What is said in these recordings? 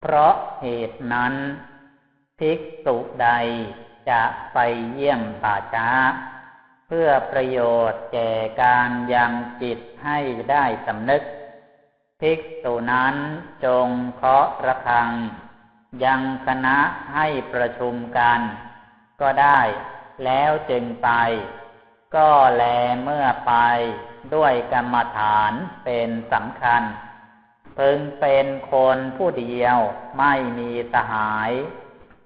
เพราะเหตุนั้น ภิกษุใดจะไปเยี่ยมป่าช้า เพื่อประโยชน์แก่การยังจิตให้ได้สำนึก ภิกษุนั้นจงเคาะระฆัง ยังคณะให้ประชุมกัน ก็ได้แล้วจึงไป ก็แลเมื่อไปด้วยกรรมฐานเป็นสำคัญ พึงเป็นคนผู้เดียวไม่มีสหาย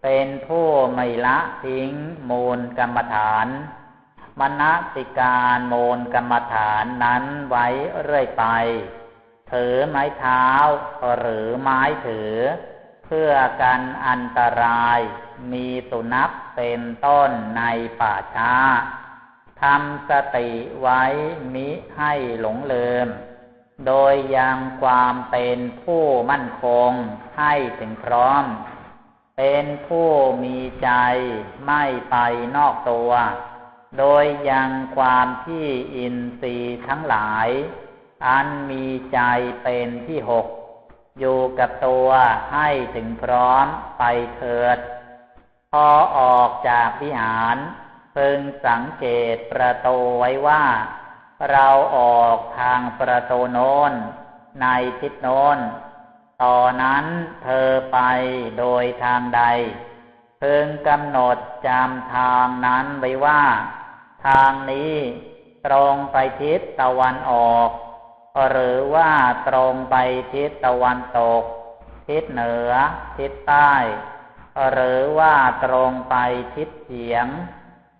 เป็นผู้ไม่ละทิ้งมูลกรรมฐาน มณสิการมูลกรรมฐานนั้นไว้เรื่อยไป ถือไม้เท้าหรือไม้ถือ เพื่อกันอันตรายมีสุนัขเป็นต้นในป่าช้าทำสติไว้มิให้หลงลืม โดยยังความเป็นผู้มั่นคงให้ถึงพร้อม เป็นผู้มีใจไม่ไปนอกตัว โดยยังความที่อินทรีย์ทั้งหลาย อันมีใจเป็นที่หก อยู่กับตัวให้ถึงพร้อมไปเถิด พอออกจากวิหาร พึงสังเกตประตูไว้ว่า เราออกทางประตูโน้น ในทิศโน้น ต่อนั้นเธอไปโดยทางใด เพึงกำหนดจำทางนั้นไว้ว่า ทางนี้ตรงไปทิศตะวันออก หรือว่าตรงไปทิศตะวันตก ทิศเหนือ ทิศใต้ หรือว่าตรงไปทิศเฉียง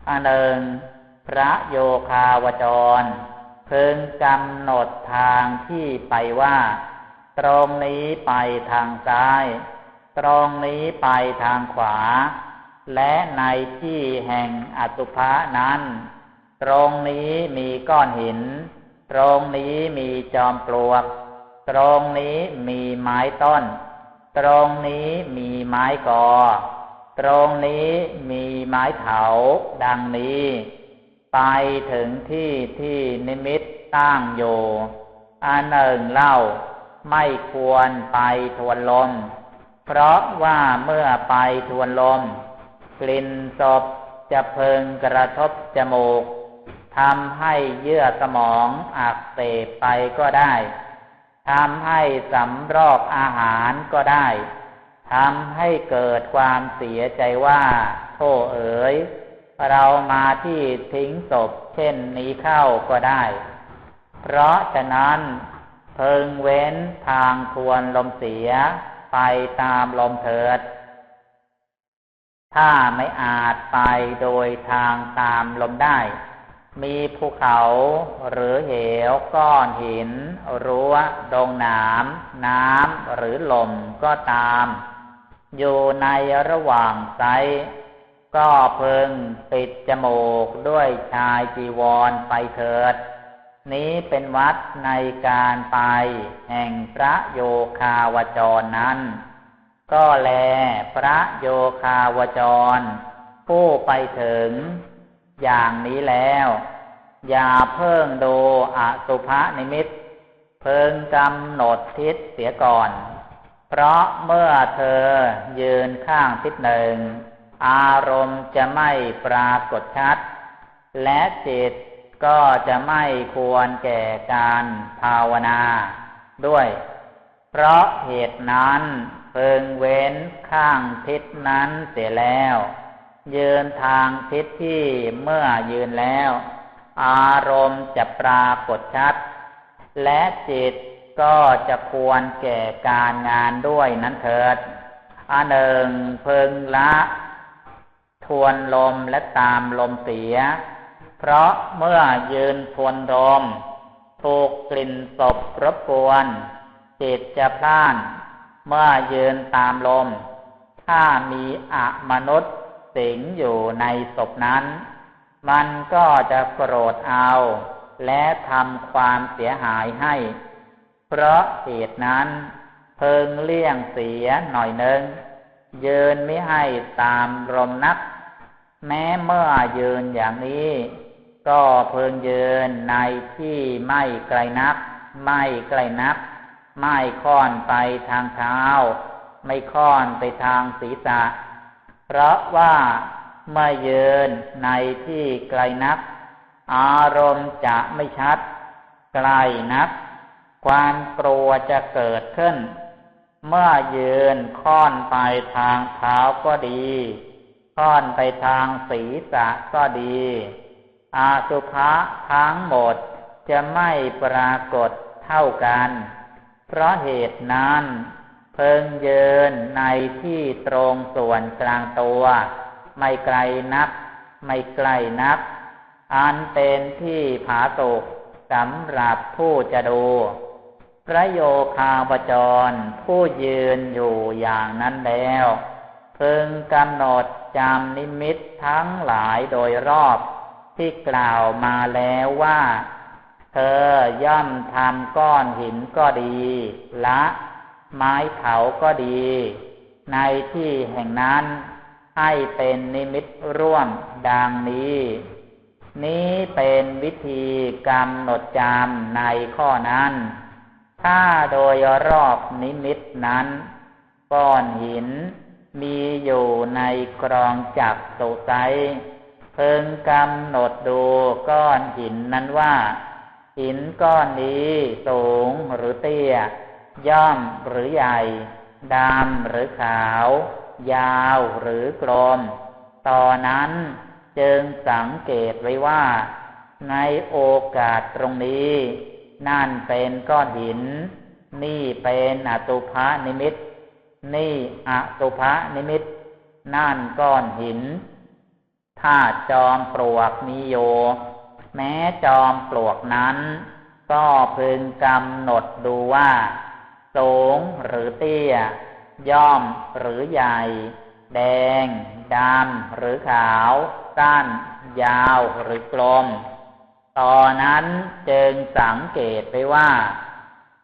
อันหนึ่งพระโยคาวจร เพึงกำหนดทางที่ไปว่า ตรงนี้ไปทางซ้าย ตรงนี้ไปทางขวา และในที่แห่งอสุภะนั้น ตรงนี้มีก้อนหิน ตรงนี้มีจอมปลวก ตรงนี้มีไม้ต้น ตรงนี้มีไม้กอ ตรงนี้มีไม้เถาดังนี้ ไปถึงที่ที่นิมิตตั้งอยู่อันหนึ่งเล่าไม่ควรไปทวนลม เพราะว่าเมื่อไปทวนลม กลิ่นศพจะเพิงกระทบจมูกทำให้เยื่อสมองอักเสบไปก็ได้ทำให้สำรอกอาหารก็ได้ทำให้เกิดความเสียใจว่าโทเอ๋ย เรามาที่ทิ้งศพเช่นนี้เข้าก็ได้ เพราะฉะนั้นเพิงเว้นทางทวนลมเสียไปตามลมเถิด ถ้าไม่อาจไปโดยทางตามลมได้ มีภูเขาหรือเหวก้อนหิน รั้ว ดงน้ำน้ำหรือลมก็ตาม อยู่ในระหว่างไซ ก็เพึงปิดจมูกด้วยชายจีวรไปเถิด นี้เป็นวัดในการไป แห่งพระโยคาวจรนั้น ก็แลพระโยคาวจร ผู้ไปถึง อย่างนี้แล้ว อย่าเพิ่งดูอสุภนิมิต เพิ่งกำหนดทิศเสียก่อน เพราะเมื่อเธอยืนข้างทิศหนึ่ง อารมณ์จะไม่ปรากฏชัด และจิตก็จะไม่ควรแก่การภาวนาด้วย เพราะเหตุนั้นเพึงเว้นข้างทิศนั้นเสียแล้ว ยืนทางทิศที่เมื่อยืนแล้ว อารมณ์จะปรากฏชัด และจิตก็จะควรแก่การงานด้วยนั้นเถิดอันหนึ่งพึงละ ทวนลมและตามลมเสีย เพราะเมื่อยืนทวนลมถูกกลิ่นศพรบกวน จิตจะพล่าน เมื่อยืนตามลม ถ้ามีอะมนุษย์สิงอยู่ในศพนั้น มันก็จะโกรธเอา และทำความเสียหายให้ เพราะเหตุนั้น เพิงเลี่ยงเสียหน่อยหนึ่งยืนไม่ให้ตามลมนัก แม้เมื่อยืนอย่างนี้ ก็เพิงยืนในที่ไม่ไกลนัก ไม่ไกลนัก ไม่ค่อนไปทางเท้า ไม่ค่อนไปทางศีรษะ เพราะว่าเมื่อยืนในที่ไกลนัก อารมณ์จะไม่ชัด ไกลนัก ความกลัวจะเกิดขึ้น เมื่อยืนค่อนไปทางเท้าก็ดี ค่อนไปทางศีรษะก็ดี อาสุภะทั้งหมดจะไม่ปรากฏเท่ากัน เพราะเหตุนั้น เพิงเยินในที่ตรงส่วนกลางตัว ไม่ไกลนัก ไม่ใกลนัก อันเป็นที่ผาตกสำหรับผู้จะดูพระโยคาวจรผู้ยืนอยู่อย่างนั้นแล้ว เพึงกำหนดจำนิมิตทั้งหลายโดยรอบที่กล่าวมาแล้วว่า เธอย่อมทำก้อนหินก็ดี ละไม้เถาก็ดี ในที่แห่งนั้นให้เป็นนิมิตร่วมดังนี้ นี้เป็นวิธีกำหนดจำในข้อนั้น ถ้าโดยรอบนิมิตนั้น ก้อนหิน มีอยู่ในกรองจักสุไซเพิ่งกำหนดดูก้อนหินนั้นว่า หินก้อนนี้สูงหรือเตี้ย ย่อมหรือใหญ่ดำหรือขาว ยาวหรือกลมตอนนั้นจึงสังเกตไว้ว่า ในโอกาสตรงนี้ นั่นเป็นก้อนหิน นี่เป็นอตุภะนิมิต นี่อตุภะนิมิตนั่นก้อนหินถ้าจอมปลวกมีโย แม้จอมปลวกนั้น ก็พึงกำหนดดูว่า สูงหรือเตี้ย ย่อมหรือใหญ่ แดงดำหรือขาว สั้น ยาวหรือกลมตอนนั้นจึงสังเกตไปว่า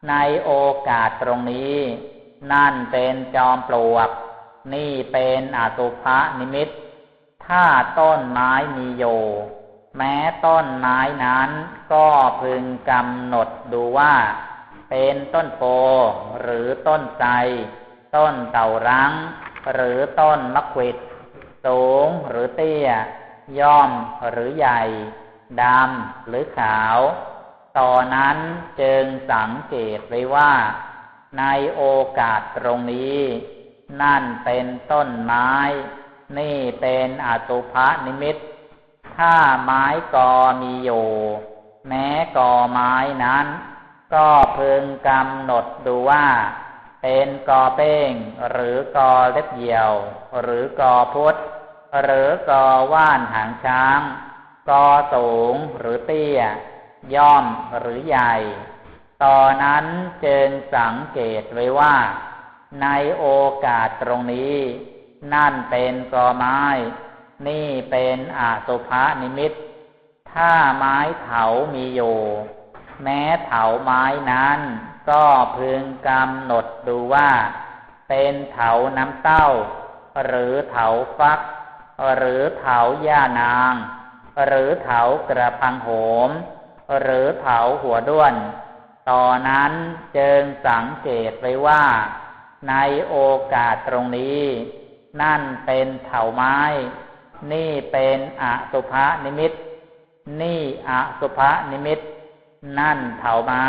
ในโอกาสตรงนี้ นั่นเป็นจอมปลวก นี่เป็นอตุภะนิมิต ถ้าต้นไม้มีอยู่แม้ต้นไม้นั้นก็พึงกำหนดดูว่า เป็นต้นโพหรือต้นไทรต้นเต่ารังหรือต้นมะขิดสูงหรือเตี้ย ย่อมหรือใหญ่ ดำหรือขาว ต่อนนั้นจึงสังเกตไว้ว่า ในโอกาสตรงนี้ นั่นเป็นต้นไม้ นี่เป็นอตุภะนิมิต ถ้าไม้กอมีอยู่ แม้กอไม้นั้น ก็พึงกำหนดดูว่า เป็นกอเป้ง หรือกอเล็บเหี่ยว หรือกอพุทธหรือกอว่านหางช้าง กอสูงหรือเตี้ย ย่อมหรือใหญ่ ตอนนั้นจึงสังเกตไว้ว่า ในโอกาสตรงนี้ นั่นเป็นกอไม้ นี่เป็นอาสุภานิมิต ถ้าไม้เถามีอยู่ แม้เถาไม้นั้น ก็พึงกำหนดดูว่า เป็นเถาน้ำเต้า หรือเถาฟัก หรือเถาย่านาง หรือเถากระพังโหม หรือเถาหัวด้วน ต่อนั้นจึงสังเกตไว้ว่า ในโอกาสตรงนี้ นั่นเป็นเถาไม้ นี่เป็นอสุภนิมิต นี่อสุภนิมิต นั่นเถาไม้